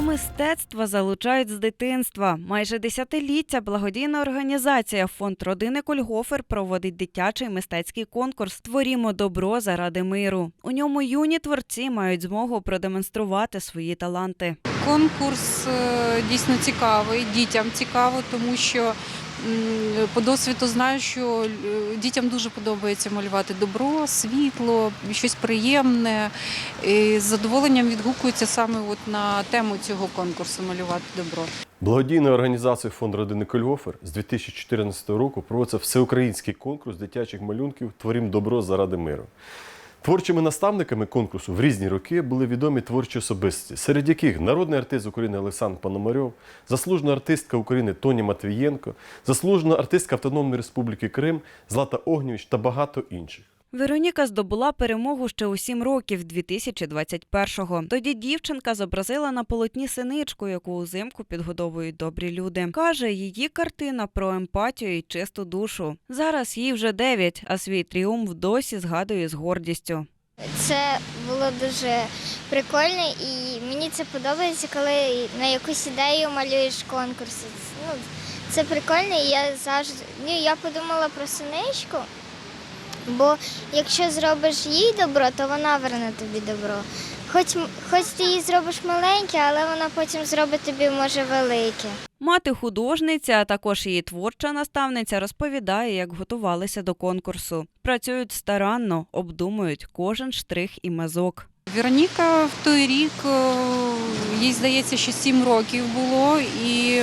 мистецтва залучають з дитинства. Майже десятиліття благодійна організація Фонд родини Кольгофер проводить дитячий мистецький конкурс Творімо добро заради миру. У ньому юні творці мають змогу продемонструвати свої таланти. Конкурс е, дійсно цікавий, дітям цікаво, тому що по досвіду знаю, що е, дітям дуже подобається малювати добро, світло, щось приємне. І з задоволенням відгукуються саме от на тему цього конкурсу малювати добро. Благодійною організацією Фонд родини Кольгофер з 2014 року проводиться всеукраїнський конкурс дитячих малюнків Творім добро заради миру. Творчими наставниками конкурсу в різні роки були відомі творчі особистості, серед яких народний артист України Олександр Пономарьов, заслужена артистка України Тоні Матвієнко, заслужена артистка Автономної Республіки Крим Злата Огнівич та багато інших. Вероніка здобула перемогу ще у сім років 2021-го. Тоді дівчинка зобразила на полотні синичку, яку узимку підгодовують добрі люди. Каже, її картина про емпатію і чисту душу. Зараз їй вже дев'ять, а свій тріумф досі згадує з гордістю. Це було дуже прикольно і мені це подобається, коли на якусь ідею малюєш конкурси. Ну, це прикольно, і я завжди ну, я подумала про синичку, бо якщо зробиш їй добро, то вона верне тобі добро. Хоч, м- хоч ти її зробиш маленьке, але вона потім зробить тобі може велике. Мати художниця, а також її творча наставниця розповідає, як готувалися до конкурсу. Працюють старанно, обдумують кожен штрих і мазок. Вероніка в той рік, їй здається, що сім років було, і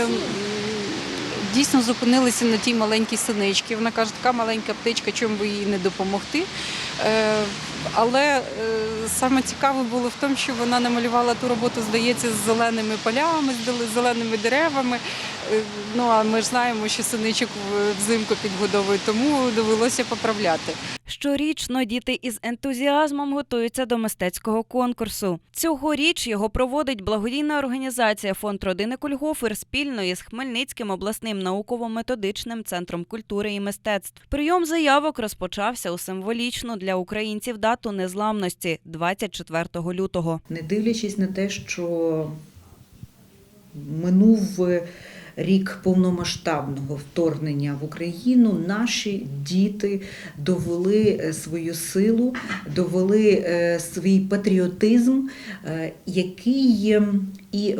дійсно зупинилися на тій маленькій синичці. Вона каже, така маленька птичка, чому би їй не допомогти. Е, Але е, саме цікаве було в тому, що вона намалювала ту роботу, здається, з зеленими полями, з зеленими деревами. Е, Ну а ми ж знаємо, що синичок взимку підгодовують, тому довелося поправляти. Щорічно діти із ентузіазмом готуються до мистецького конкурсу. Цьогоріч його проводить благодійна організація Фонд родини Кульгофер спільно із Хмельницьким обласним науково-методичним центром культури і мистецтв. Прийом заявок розпочався у символічну для українців дату незламності 24 лютого. не дивлячись на те, що минув рік повномасштабного вторгнення в Україну, наші діти довели е, свою силу, довели е, свій патріотизм, е, який і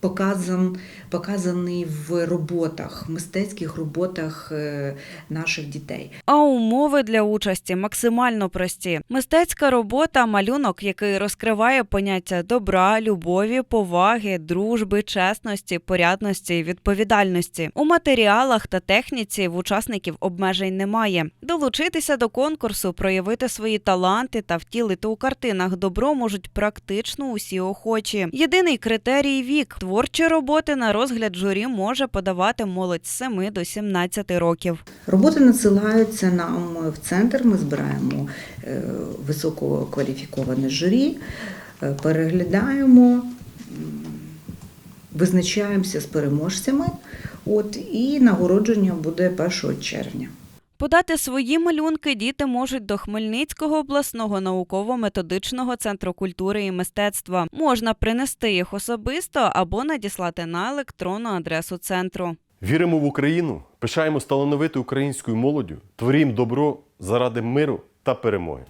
показан, показаний в роботах, мистецьких роботах е, наших дітей. А умови для участі максимально прості. Мистецька робота, малюнок, який розкриває поняття добра, любові, поваги, дружби, чесності, порядності, відповідальності. У матеріалах та техніці в учасників обмежень немає. Долучитися до конкурсу, проявити свої таланти та втілити у картинах добро можуть практично усі охочі. Єдиний критерій вік. Творчі роботи на розгляд журі може подавати молодь з 7 до 17 років. Роботи надсилаються нам в центр. Ми збираємо е, висококваліфіковане журі, е, переглядаємо, визначаємося з переможцями. От, і нагородження буде 1 червня. Подати свої малюнки діти можуть до Хмельницького обласного науково-методичного центру культури і мистецтва. Можна принести їх особисто або надіслати на електронну адресу центру. Віримо в Україну, пишаємо талановитою українською молоддю, творім добро заради миру та перемоги.